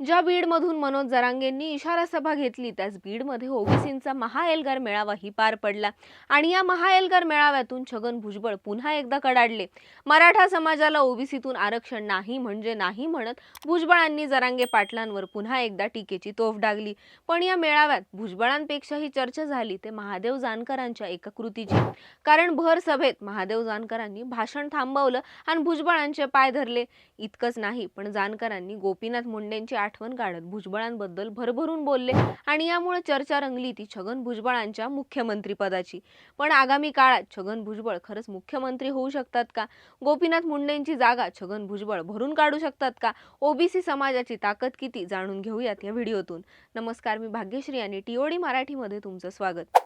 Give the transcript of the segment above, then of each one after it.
ज्या बीडमधून मनोज जरांगेंनी इशारा सभा घेतली त्याच बीडमध्ये ओबीसींचा महाएल्गार मेळावाही पार पडला. आणि या महाएल्गार मेळाव्यातून छगन भुजबळ पुन्हा एकदा कडाडले. मराठा समाजाला ओबीसीतून आरक्षण नाही म्हणजे नाही म्हणत भुजबळांनी जरांगे पाटलांवर पुन्हा एकदा टीकेची तोफ डागली. पण या मेळाव्यात भुजबळांपेक्षाही चर्चा झाली ते महादेव जानकरांच्या एका कृतीची कारण भर सभेत महादेव जानकरांनी भाषण थांबवलं आणि भुजबळांचे पाय धरले. इतकंच नाही पण जानकरांनी गोपीनाथ मुंडेंची आठवण काढत भुजबळांबद्दल भरभरून बोलले आणि यामुळे चर्चा रंगली ती छगन भुजबळांच्या मुख्यमंत्रीपदाची. पण आगामी काळात छगन भुजबळ खरंच मुख्यमंत्री होऊ शकतात का? गोपीनाथ मुंडेंची जागा छगन भुजबळ भरून काढू शकतात का? ओबीसी समाजाची ताकद किती? जाणून घेऊयात या व्हिडिओतून. नमस्कार मी भाग्यश्री आणि टीओडी मराठीमध्ये तुमचं स्वागत.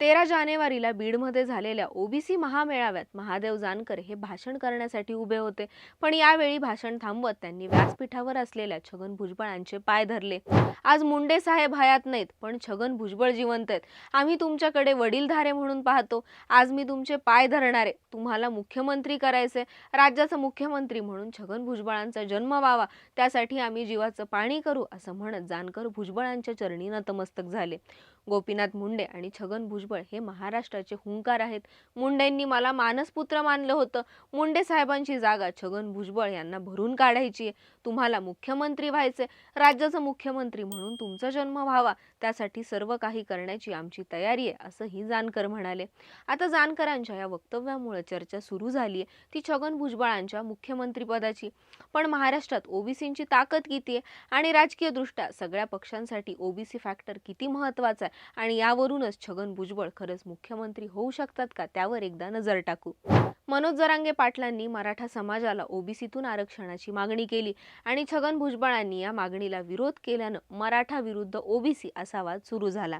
तेरा जानेवारीला बीडमध्ये झालेल्या ओबीसी महामेळाव्यात महादेव जानकर हे भाषण करण्यासाठी उभे होते. पण यावेळी भाषण थांबवत त्यांनी व्यासपीठावर असलेल्या छगन भुजबळांचे पाय धरले. आज मुंडे साहेब हयात नाहीत पण छगन भुजबळ जिवंत आहेत. आम्ही तुमच्याकडे वडीलधारे म्हणून पाहतो. आज मी तुमचे पाय धरणारे. तुम्हाला मुख्यमंत्री करायचे. राज्याचा मुख्यमंत्री म्हणून छगन भुजबळांचा जन्म व्हावा. त्यासाठी आम्ही जीवाचं पाणी करू असं म्हणत जानकर भुजबळांच्या चरणी नतमस्तक झाले. गोपीनाथ मुंडे आणि छगन भुजबळ हे महाराष्ट्राचे हुंकार आहेत. मुंडेंनी मला मानसपुत्र मानलं होतं. मुंडे साहेबांची जागा छगन भुजबळ यांना भरून काढायची आहे. तुम्हाला मुख्यमंत्री व्हायचे राज्याचं मुख्यमंत्री म्हणून तुमचा जन्म व्हावा. त्यासाठी सर्व काही करण्याची आमची तयारी आहे असंही जानकर म्हणाले. आता जानकरांच्या या वक्तव्यामुळे चर्चा सुरू झाली आहे ती छगन भुजबळांच्या मुख्यमंत्रीपदाची. पण महाराष्ट्रात ओबीसींची ताकद किती आहे? आणि राजकीयदृष्ट्या सगळ्या पक्षांसाठी ओबीसी फॅक्टर किती महत्त्वाचा आहे? आणि यावरूनच छगन भुजबळ खरंच मुख्यमंत्री होऊ शकतात का त्यावर एकदा नजर टाकू. मनोज जरांगे पाटलांनी मराठा समाजाला ओबीसीतून आरक्षणाची मागणी केली आणि छगन भुजबळांनी या मागणीला विरोध केल्यानं मराठा विरुद्ध ओबीसी असा वाद सुरू झाला.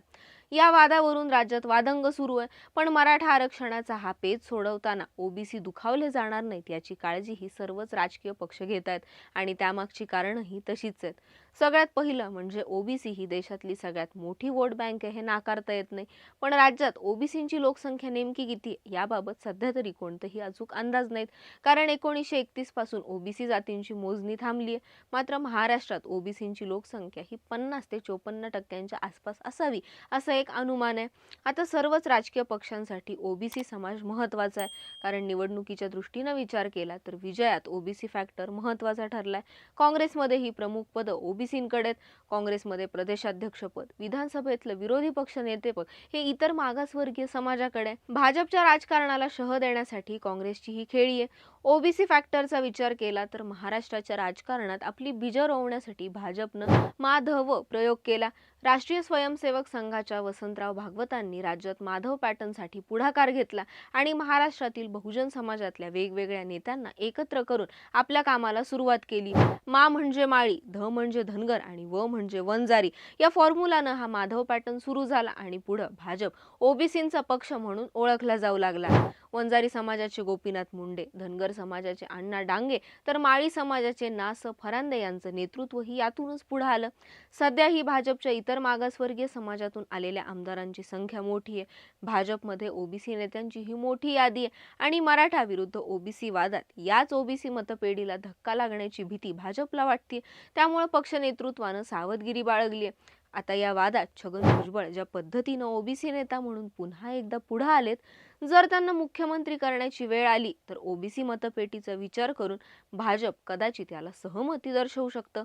या वादावरून राज्यात वादंग सुरू आहे. पण मराठा आरक्षणाचा हा पेच सोडवताना ओबीसी दुखावले जाणार नाहीत याची काळजी ही सर्वच राजकीय पक्ष घेत आहेत आणि त्यामागची कारणंही तशीच आहेत. सगळ्यात पहिलं म्हणजे ओबीसी ही देशातली सगळ्यात मोठी वोट बँक आहे हे नाकारता येत नाही. पण राज्यात ओबीसींची लोकसंख्या नेमकी किती आहे याबाबत सध्या तरी कोणतंही अचूक अंदाज नाहीत. कारण एकोणीसशे एकतीसपासून ओबीसी जातींची मोजणी थांबली आहे. मात्र महाराष्ट्रात ओबीसींची लोकसंख्या ही पन्नास ते चोपन्न टक्क्यांच्या आसपास असावी असं एक अनुमान आहे. आता सर्वच राजकीय पक्षांसाठी ओबीसी समाज महत्त्वाचा आहे. कारण निवडणुकीच्या दृष्टीनं विचार केला तर विजयात ओबीसी फॅक्टर महत्त्वाचा ठरलाय. काँग्रेसमध्ये ही प्रमुख पदं ओबीसींकडे आहेत. काँग्रेसमध्ये प्रदेशाध्यक्षपद विधानसभेतलं विरोधी पक्ष नेतेपद हे इतर मागासवर्गीय समाजाकडे आहे. भाजपच्या राजकारणाला शह देण्यासाठी काँग्रेसची ही खेळी आहे. ओबीसी फॅक्टरचा विचार केला तर महाराष्ट्राच्या राजकारणात आपली बीजं रोवण्यासाठी भाजपनं माधव प्रयोग केला. राष्ट्रीय स्वयंसेवक संघाच्या वसंतराव भागवतांनी राज्यात माधव पॅटर्नसाठी पुढाकार घेतला आणि महाराष्ट्रातील बहुजन समाजातल्या वेगवेगळ्या नेत्यांना एकत्र करून आपल्या कामाला सुरुवात केली. मा म्हणजे माळी ध म्हणजे धनगर आणि व म्हणजे वंजारी या फॉर्म्युलानं हा माधव पॅटर्न सुरू झाला आणि पुढं भाजप ओबीसींचा पक्ष म्हणून ओळखला जाऊ लागला. वंजारी समाजाचे गोपीनाथ मुंडे धनगर समाजाचे अण्णा डांगे तर माळी समाजाचे नास फरांदे यांचं नेतृत्वही यातूनच पुढं आलं. सध्या ही भाजपच्या इतर मागासवर्गीय समाजातून आलेल्या आमदारांची संख्या मोठी आहे. भाजपमध्ये ओबीसी नेत्यांची ही मोठी यादी आहे. आणि मराठा विरुद्ध ओबीसी वादात याच ओबीसी मतपेढीला धक्का लागण्याची भीती भाजपला वाटते. त्यामुळे पक्ष नेतृत्वानं सावधगिरी बाळगली आहे. आता या वादात छगन भुजबळ ज्या पद्धतीनं ओबीसी नेता म्हणून पुन्हा एकदा पुढे आलेत जर त्यांना मुख्यमंत्री करण्याची वेळ आली तर ओबीसी मतपेटीचा विचार करून भाजप कदाचित याला सहमती दर्शवू शकतं.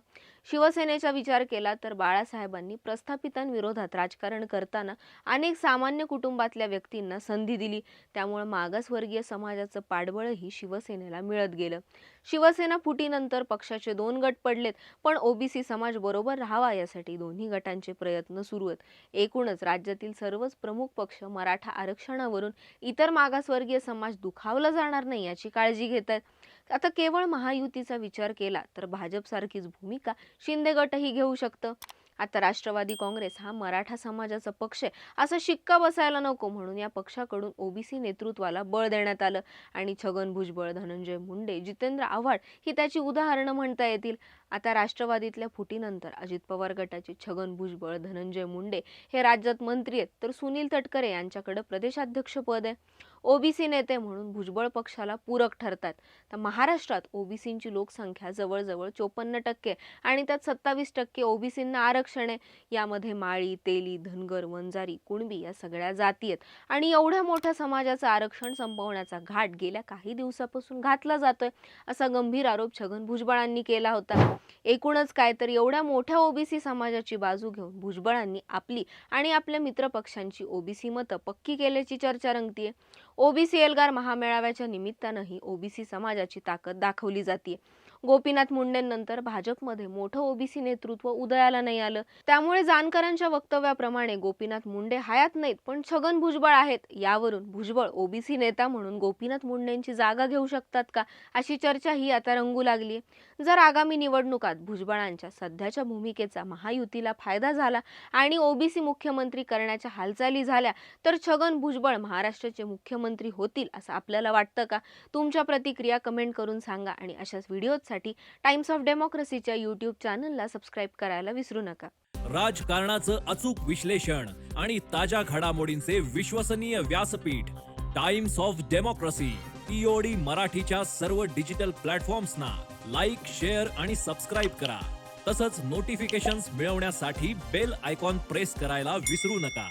शिवसेनेचा विचार केला तर बाळासाहेबांनी प्रस्थापितांविरोधात राजकारण करताना अनेक सामान्य कुटुंबातल्या व्यक्तींना संधी दिली. त्यामुळे मागासवर्गीय समाजाचं पाठबळही शिवसेनेला मिळत गेलं. शिवसेना फुटीनंतर पक्षाचे दोन गट पडलेत पण ओबीसी समाज बरोबर राहावा यासाठी दोन्ही गटांचे प्रयत्न सुरू आहेत. एकूणच राज्यातील सर्वच प्रमुख पक्ष मराठा आरक्षणावरून इतर मागासवर्गीय समाज दुखावला जाणार नाही याची काळजी घेत आहेत आता केवळ महायुतीचा विचार केला तर भाजपसारखीच भूमिका शिंदे गटही घेऊ शकतं. आता राष्ट्रवादी काँग्रेस हा मराठा समाजाचा पक्ष आहे. असा शिक्का बसायला नको म्हणून या पक्षाकडून ओबीसी नेतृत्वाला बळ देण्यात आलं. आणि छगन भुजबळ धनंजय मुंडे जितेंद्र आव्हाड ही त्याची उदाहरणं म्हणता येतील. आता राष्ट्रवादीतल्या फुटीनंतर अजित पवार गटाचे छगन भुजबळ धनंजय मुंडे हे राज्यात मंत्री आहेत. तर सुनील तटकरे यांच्याकडे प्रदेशाध्यक्ष पद आहे. ओबीसी नेते म्हणून भुजबळ पक्षाला पूरक ठरतात. तर महाराष्ट्रात ओबीसींची लोकसंख्या जवळजवळ चोपन्न टक्के आणि त्यात सत्तावीस टक्के ओबीसींना आरक्षण आहे. यामध्ये माळी तेली धनगर वंजारी कुणबी या सगळ्या जाती आहेत. आणि एवढ्या मोठ्या समाजाचं आरक्षण संपवण्याचा घाट गेल्या काही दिवसापासून घातला जातोय असा गंभीर आरोप छगन भुजबळांनी केला होता. एकूणच काय तर एवढ्या मोठ्या ओबीसी समाजाची बाजू घेऊन भुजबळांनी आपली आणि आपल्या मित्रपक्षांची ओबीसी मतं पक्की केल्याची चर्चा रंगतीये. ओबीसी एल्गार महामेळाव्याच्या निमित्तानंही ओबीसी समाजाची ताकद दाखवली जाते गोपीनाथ मुंडेंनंतर भाजपमध्ये मोठं ओबीसी नेतृत्व उदयाला नाही आलं. त्यामुळे जानकरांच्या वक्तव्याप्रमाणे गोपीनाथ मुंडे हयात नाहीत पण छगन भुजबळ आहेत. यावरून भुजबळ ओबीसी नेता म्हणून गोपीनाथ मुंडेंची जागा घेऊ शकतात का? अशी चर्चा ही आता रंगू लागली जर आगामी निवडणुकात भुजबळांच्या सध्याच्या भूमिकेचा महायुतीला फायदा झाला आणि ओबीसी मुख्यमंत्री करण्याच्या हालचाली झाल्या तर छगन भुजबळ महाराष्ट्राचे मुख्यमंत्री होतील असं आपल्याला वाटतं का? तुमच्या प्रतिक्रिया कमेंट करून सांगा आणि अशाच पाहण्यासाठी टाइम्स ऑफ डेमोक्रेसीच्या यूट्यूब चॅनलला सबस्क्राईब करायला विसरू नका. राजकारणाचं अचूक विश्लेषण आणि ताज्या घडामोडींचे विश्वसनीय व्यासपीठ टाइम्स ऑफ डेमोक्रेसी टीओडी मराठीच्या सर्व डिजिटल प्लॅटफॉर्म्सना लाईक शेअर आणि सबस्क्राईब करा. तसंच नोटिफिकेशन्स मिळवण्यासाठी बेल आयकॉन प्रेस करायला विसरू नका.